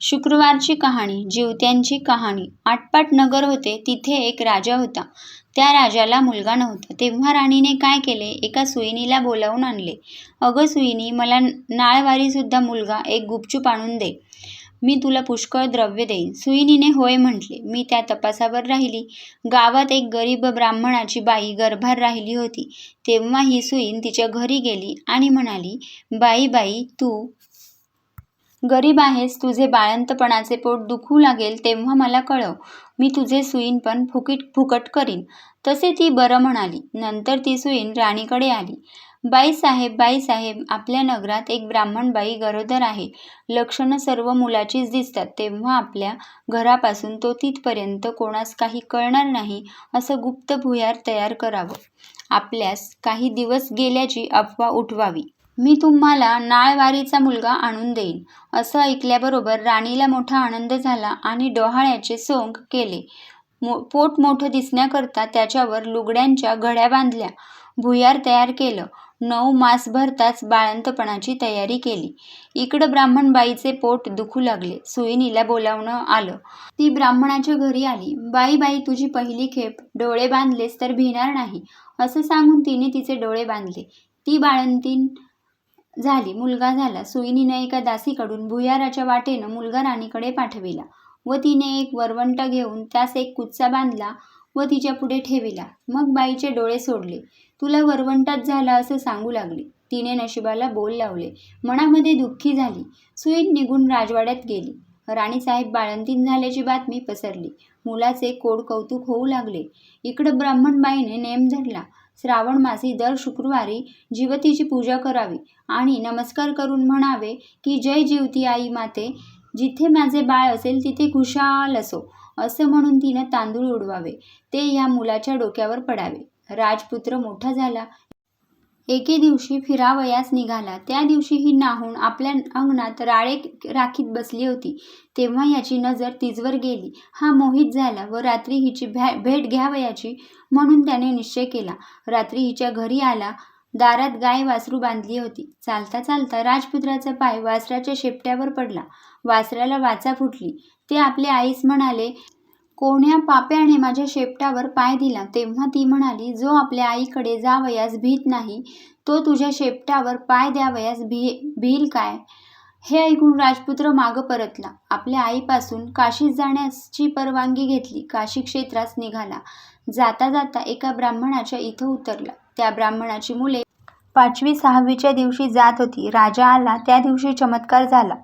शुक्रवारची कहाणी जिवत्यांची कहाणी. आटपाट नगर होते तिथे एक राजा होता. त्या राजाला मुलगा नव्हता. तेव्हा राणीने काय केले? एका सुईणीला बोलावून आणले. अगं सुईणी मला नाळवारीसुद्धा मुलगा एक गुपचूप आणून दे. मी तुला पुष्कळ द्रव्य देईन. सुईणीने होय म्हटले. मी त्या तपासावर राहिली. गावात एक गरीब ब्राह्मणाची बाई गर्भार राहिली होती. तेव्हा ही सुईण तिच्या घरी गेली आणि म्हणाली बाई बाई तू गरीब आहेस तुझे बाळंतपणाचे पोट दुखू लागेल तेव्हा मला कळव. मी तुझे सुईणपण फुकीट फुकट करीन. तसे ती बरं म्हणाली. नंतर ती सुईण राणीकडे आली. बाईसाहेब बाईसाहेब आपल्या नगरात एक ब्राह्मण बाई गरोदर आहे. लक्षणं सर्व मुलाचीच दिसतात. तेव्हा आपल्या घरापासून तो तिथपर्यंत कोणास काही कळणार नाही असं गुप्त भुयार तयार करावं. आपल्यास काही दिवस गेल्याची अफवा उठवावी. मी तुम्हाला नाळवारीचा मुलगा आणून देईन. असं ऐकल्याबरोबर राणीला मोठा आनंद झाला आणि डोहाळ्याचे सोंग केले. मो पोट मोठं दिसण्याकरता त्याच्यावर लुगड्यांच्या घड्या बांधल्या. भुयार तयार केलं. नऊ मास भरताच बाळंतपणाची तयारी केली. इकडं ब्राह्मणबाईचे पोट दुखू लागले. सुईनीला बोलावणं आलं. ती ब्राह्मणाच्या घरी आली. बाई बाई तुझी पहिली खेप. डोळे बांधलेस तर भिणार नाही. असं सांगून तिने तिचे डोळे बांधले. ती बाळंतीन झाली. मुलगा झाला. सुईनीने एका दासीकडून भुयाराच्या वाटेनं मुलगा राणीकडे पाठविला व तिने एक वरवंट घेऊन त्यास एक कुच्चा बांधला व तिच्या पुढे ठेविला. मग बाईचे डोळे सोडले. तुला वरवंटात झाला असं सांगू लागली तिने नशिबाला बोल लावले. मनामध्ये दुःखी झाली. सुईत निघून राजवाड्यात गेली. राणीसाहेब बाळंतीन झाल्याची बातमी पसरली. मुलाचे कोड कौतुक होऊ लागले. इकडं ब्राह्मणबाईने नेम धरला. श्रावण मासी दर शुक्रवारी जिवतीची पूजा करावी आणि नमस्कार करून म्हणावे की जय जिवती आई माते जिथे माझे बाळ असेल तिथे खुशाल असो असं म्हणून तिनं तांदूळ उडवावे. ते या मुलाच्या डोक्यावर पडावे. राजपुत्र मोठा झाला एके दिवशी फिरावयास निघाला. त्या दिवशी ही नाहून आपल्या अंगणात राळे राखीत बसली होती. तेव्हा याची नजर तिजवर गेली. हा मोहित झाला व रात्री हिची भ्या भेट घ्यावयाची म्हणून त्याने निश्चय केला. रात्री हिच्या घरी आला. दारात गाय वासरू बांधली होती. चालता चालता राजपुत्राचा पाय वासराच्या शेपट्यावर पडला. वासराला वाचा फुटली. ते आपल्या आईस म्हणाले कोण्या पाप्याने माझ्या शेपटावर पाय दिला तेव्हा ती म्हणाली जो आपल्या आईकडे जावयास भीत नाही तो तुझ्या शेपटावर पाय द्यावयास भी भील काय? हे ऐकून राजपुत्र मागं परतला. आपल्या आईपासून काशीत जाण्याची परवानगी घेतली. काशी क्षेत्रास निघाला. जाता जाता एका ब्राह्मणाच्या इथं उतरला. त्या ब्राह्मणाची मुले पाचवी सहावीच्या दिवशी जात होती. राजा आला. त्या दिवशी चमत्कार झाला.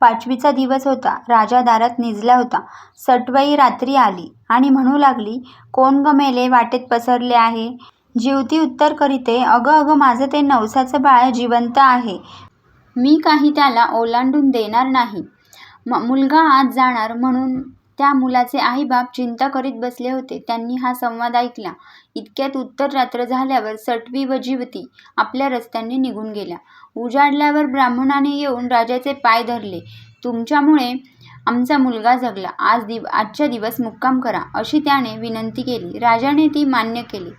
पाचवीचा दिवस होता. राजा दारात निजला होता. सटवई रात्री आली आणि म्हणू लागली कोण ग मेले वाटेत पसरले आहे? जिवती उत्तर करीते अगं अगं माझं ते नवसाचं बाळ जिवंत आहे. मी काही त्याला ओलांडून देणार नाही. म मुलगा आज जाणार म्हणून त्या मुलाचे आईबाप चिंता करीत बसले होते. त्यांनी हा संवाद ऐकला. इतक्यात उत्तर रात्र झाल्यावर सटवी व जिवती आपल्या रस्त्यांनी निघून गेल्या. उजाडल्यावर ब्राह्मणाने येऊन राजाचे पाय धरले. तुमच्यामुळे आमचा मुलगा जगला. आज दिव आजच्या दिवस मुक्काम करा अशी त्याने विनंती केली. राजाने ती मान्य केली.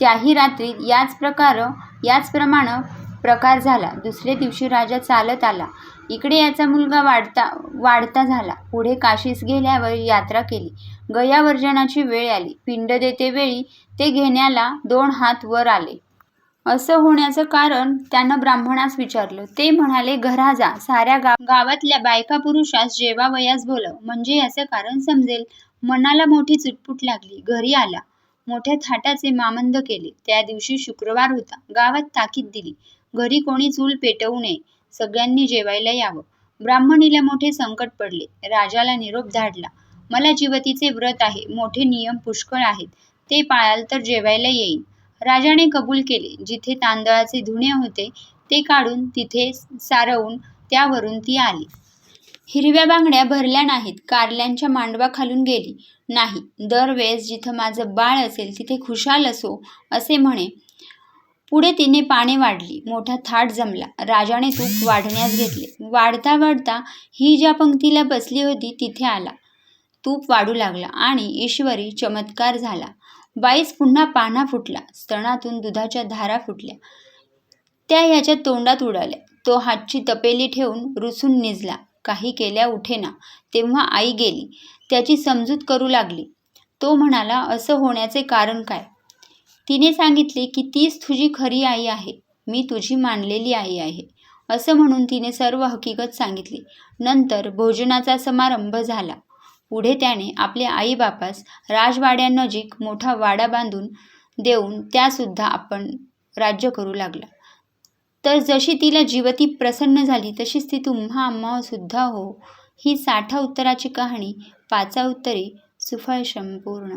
त्याही रात्री याच प्रकार याचप्रमाणे प्रकार झाला. दुसरे दिवशी राजा चालत आला. इकडे याचा मुलगा वाढता वाढता झाला. पुढे काशीस गेल्यावर यात्रा केली. गयावर्जनाची वेळ आली. पिंड देते वेळी ते घेण्याला दोन हात वर आले. असं होण्याचं कारण त्यानं ब्राह्मणास विचारलं. ते म्हणाले घरा जा. साऱ्या गाव गावातल्या बायका पुरुषास जेवावयास बोलव. म्हणजे याचं कारण समजेल. मनाला मोठी चुटपुट लागली. घरी आला. मोठ्या थाटाचे मामंद केले. त्या दिवशी शुक्रवार होता. गावात ताकीद दिली. घरी कोणी चूल पेटवू नये. सगळ्यांनी जेवायला यावं. ब्राह्मणीला मोठे संकट पडले. राजाला निरोप धाडला. मला जिवतीचे व्रत आहे. मोठे नियम पुष्कळ आहेत. ते पाळाल तर जेवायला येईन. राजाने कबूल केले. जिथे तांदळाचे धुणे होते ते काढून तिथे सारवून त्यावरून ती आली. हिरव्या बांगड्या भरल्या नाहीत. कारल्यांच्या मांडवा खालून गेली. नाही. दरवेळेस जिथं माझं बाळ असेल तिथे खुशाल असो असे म्हणे. पुढे तिने पाने वाढली. मोठा थाट जमला. राजाने तूप वाढण्यास घेतले. वाढता वाढता ही ज्या पंक्तीला बसली होती तिथे आला. तूप वाढू लागला आणि ईश्वरी चमत्कार झाला. बाईस पुन्हा पाना फुटला. स्तनातून दुधाच्या धारा फुटल्या. त्या ह्याच्या तोंडात उडाल्या. तो हातची तपेली ठेवून रुसून निजला. काही केल्या उठेना. तेव्हा आई गेली. त्याची समजूत करू लागली. तो म्हणाला असं होण्याचे कारण काय? तिने सांगितले की तीच तुझी खरी आई आहे मी तुझी मानलेली आई आहे असं म्हणून तिने सर्व हकीकत सांगितली. नंतर भोजनाचा समारंभ झाला. पुढे त्याने आपल्या आईबापास राजवाड्यानजीक मोठा वाडा बांधून देऊन त्यासुद्धा आपण राज्य करू लागला. तर जशी तिला जीवती प्रसन्न झाली तशीच ती तुम्हा आम्हा सुद्धा हो. ही साठा उत्तराची कहाणी पाचा उत्तरे सुफळ संपूर्ण.